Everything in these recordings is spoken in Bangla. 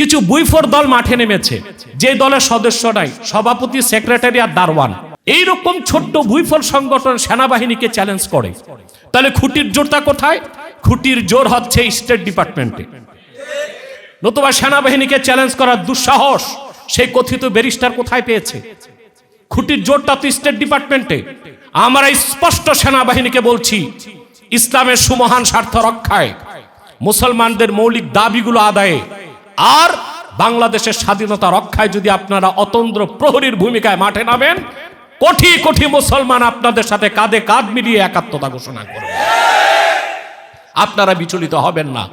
কিছু বুইফোর দল মাঠে নেমেছে। যে দলের সদস্য নাই, সভাপতি, সেক্রেটারি আর দারওয়ান এইরকম ছোট্ট ভুইফল সংগঠন সেনাবাহিনীকে চ্যালেঞ্জ করে। তাহলে খুঁটির জোরটা কোথায়? খুঁটির জোর হচ্ছে স্টেট ডিপার্টমেন্টে নতুবা সেনাবাহিনীকে চ্যালেঞ্জ করার দুঃসাহস, সেই কথিত ব্যারিস্টার কোথায় পেয়েছে? খুঁটির জোরটা তো স্টেট ডিপার্টমেন্টে আমরা স্পষ্ট সেনাবাহিনীকে বলছি, ইসলামের সুমহান স্বার্থ রক্ষায়। মুসলমানদের মৌলিক দাবিগুলো আদায়ে। আর বাংলাদেশের স্বাধীনতা রক্ষায় যদি আপনারা অতন্দ্র প্রহরীর ভূমিকায় মাঠে নামেন, কোটি কোটি মুসলমান আপনাদের সাথে কাঁধে কাঁধ মিলিয়ে একাত্মতা ঘোষণা করবে। আপনারা বিচলিত হবেন না।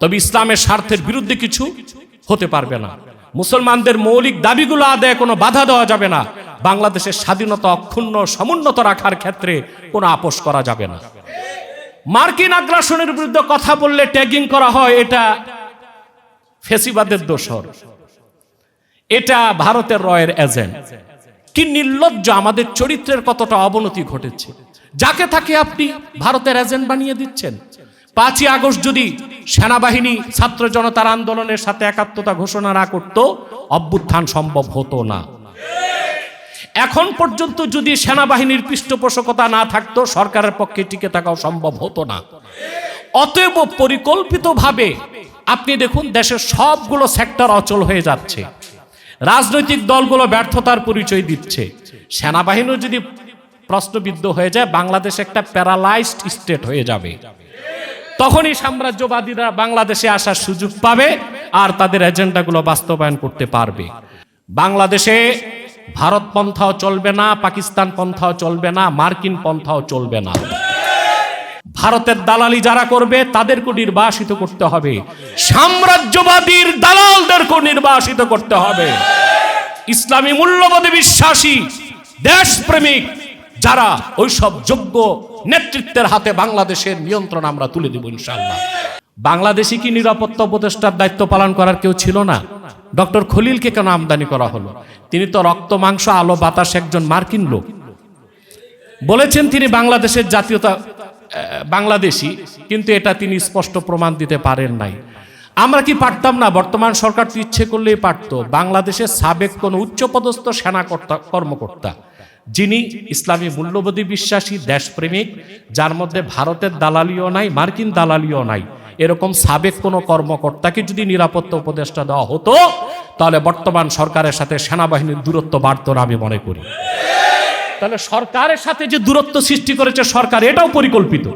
তবে ইসলামের স্বার্থের বিরুদ্ধে কিছু হতে পারবে না। মুসলমানদের মৌলিক দাবিগুলো আদায় কোনো বাধা দেওয়া যাবে না। বাংলাদেশের স্বাধীনতা অক্ষুণ্ণ সমুন্নত রাখার ক্ষেত্রে কোনো আপোষ করা যাবে না। মার্কিন আগ্রাসনের বিরুদ্ধে কথা বললে ট্যাগিং করা হয়, এটা ফেসিবাদের দোষর। এটা ভারতের রয়ের এজেন্ট। কি নির্লজ্জ আমাদের চরিত্রের কতটা অবনতি ঘটেছে। যাকে থাকে আপনি ভারতের এজেন্ট বানিয়ে দিচ্ছেন। পাঁচই আগস্ট যদি সেনাবাহিনী ছাত্র জনতার আন্দোলনের সাথে একাত্মতা ঘোষণা না করত, অভ্যুত্থান সম্ভব হতো না। এখন পর্যন্ত যদি সেনাবাহিনীর পৃষ্ঠপোষকতা না থাকতো, সরকারের পক্ষে টিকে থাকাও সম্ভব হতো না। অতএব পরিকল্পিতভাবে আপনি দেখুন, দেশের সবগুলো সেক্টর অচল হয়ে যাচ্ছে। রাজনৈতিক দলগুলো ব্যর্থতার পরিচয় দিচ্ছে। সেনাবাহিনীও যদি প্রশ্নবিদ্ধ হয়ে যায়, বাংলাদেশ একটা প্যারালাইজড স্টেট হয়ে যাবে। তখনই সাম্রাজ্যবাদীরা বাংলাদেশে আসার সুযোগ পাবে আর তাদের এজেন্ডাগুলো বাস্তবায়ন করতে পারবে। বাংলাদেশে ভারত পন্থাও চলবে না, পাকিস্তান পন্থাও চলবে না, মার্কিন পন্থাও চলবে না। ভারতের দালালি যারা করবে তাদেরকে নির্বাসিত করতে হবে। সাম্রাজ্যবাদীর দালালদেরকে নির্বাসিত করতে হবে। ইসলামী মূল্যবোধে বিশ্বাসী, দেশপ্রেমিক, যারা ওইসব যোগ্য নেতৃত্বের হাতে বাংলাদেশের নিয়ন্ত্রণ আমরা তুলে দেব ইনশাল্লাহ বাংলাদেশে কি নিরাপত্তা উপদেষ্টার দায়িত্ব পালন করার কেউ ছিল না? ডক্টর খলিলকে কেন আমদানি করা হলো? তিনি তো রক্ত, মাংস, আলো, বাতাস একজন মার্কিন লোক। বলেছেন তিনি বাংলাদেশের জাতীয়তা বাংলাদেশি, কিন্তু এটা তিনি স্পষ্ট প্রমাণ দিতে পারেন নাই। আমরা কি পারতাম না? বর্তমান সরকার তো ইচ্ছে করলেই পারত। বাংলাদেশের সাবেক কোন উচ্চপদস্থ সেনা কর্তা- কর্মকর্তা, যিনি ইসলামী মূল্যবোধী বিশ্বাসী, দেশপ্রেমিক, যার মধ্যে ভারতের দালালিও নাই, মার্কিন দালালিও নাই, এরকম সাবেক কোনো কর্মকর্তাকে যদি নিরাপত্তা উপদেষ্টা দেওয়া হতো, তাহলে বর্তমান সরকারের সাথে সেনাবাহিনীর দূরত্ব বাড়ত না আমি মনে করি। তাহলে সরকারের সাথে যে দূরত্ব সৃষ্টি করেছে সরকার এটাও পরিকল্পিত।